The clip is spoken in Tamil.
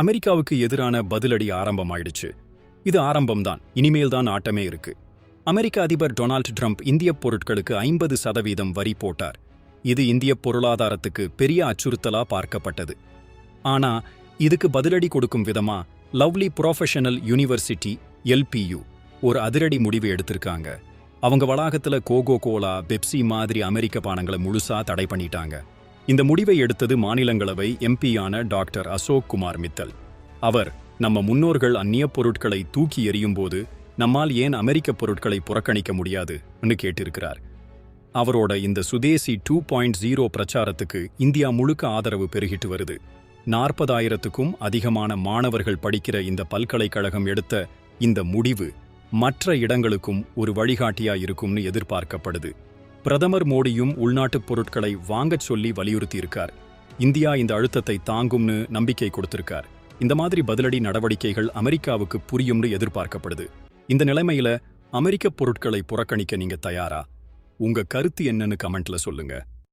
அமெரிக்காவுக்கு எதிரான பதிலடி ஆரம்பமாயிடுச்சு. இது ஆரம்பம்தான். இனிமேல் தான் ஆட்டமே இருக்கு. அமெரிக்க அதிபர் டொனால்ட் ட்ரம்ப் இந்திய பொருட்களுக்கு ஐம்பது சதவீதம் வரி போட்டார். இது இந்திய பொருளாதாரத்துக்கு பெரிய அச்சுறுத்தலா பார்க்கப்பட்டது. ஆனா இதுக்கு பதிலடி கொடுக்கும் விதமா லவ்லி ப்ரொஃபஷனல் யூனிவர்சிட்டி எல்பியு ஒரு அதிரடி முடிவு எடுத்திருக்காங்க. அவங்க வளாகத்துல கோகோ கோலா பெப்சி மாதிரி அமெரிக்க பானங்களை முழுசா தடை பண்ணிட்டாங்க. இந்த முடிவை எடுத்தது மாநிலங்களவை எம்பியான டாக்டர் அசோக் குமார் மித்தல். அவர் நம்ம முன்னோர்கள் அந்நிய பொருட்களை தூக்கி எறியும் போது நம்மால் ஏன் அமெரிக்க பொருட்களை புறக்கணிக்க முடியாதுன்னு கேட்டிருக்கிறார். அவரோட இந்த சுதேசி டூ பாயிண்ட் ஜீரோ பிரச்சாரத்துக்கு இந்தியா முழுக்க ஆதரவு பெருகிட்டு வருது. நாற்பதாயிரத்துக்கும் அதிகமான மாணவர்கள் படிக்கிற இந்த பல்கலைக்கழகம் எடுத்த இந்த முடிவு மற்ற இடங்களுக்கும் ஒரு வழிகாட்டியா இருக்கும்னு எதிர்பார்க்கப்படுது. பிரதமர் மோடியும் உள்நாட்டுப் பொருட்களை வாங்கச் சொல்லி வலியுறுத்தியிருக்கார். இந்தியா இந்த அழுத்தத்தை தாங்கும்னு நம்பிக்கை கொடுத்திருக்கார். இந்த மாதிரி பதிலடி நடவடிக்கைகள் அமெரிக்காவுக்கு புரியும்னு எதிர்பார்க்கப்படுது. இந்த நிலைமையில அமெரிக்க பொருட்களை புறக்கணிக்க நீங்க தயாரா? உங்க கருத்து என்னன்னு கமெண்ட்ல சொல்லுங்க.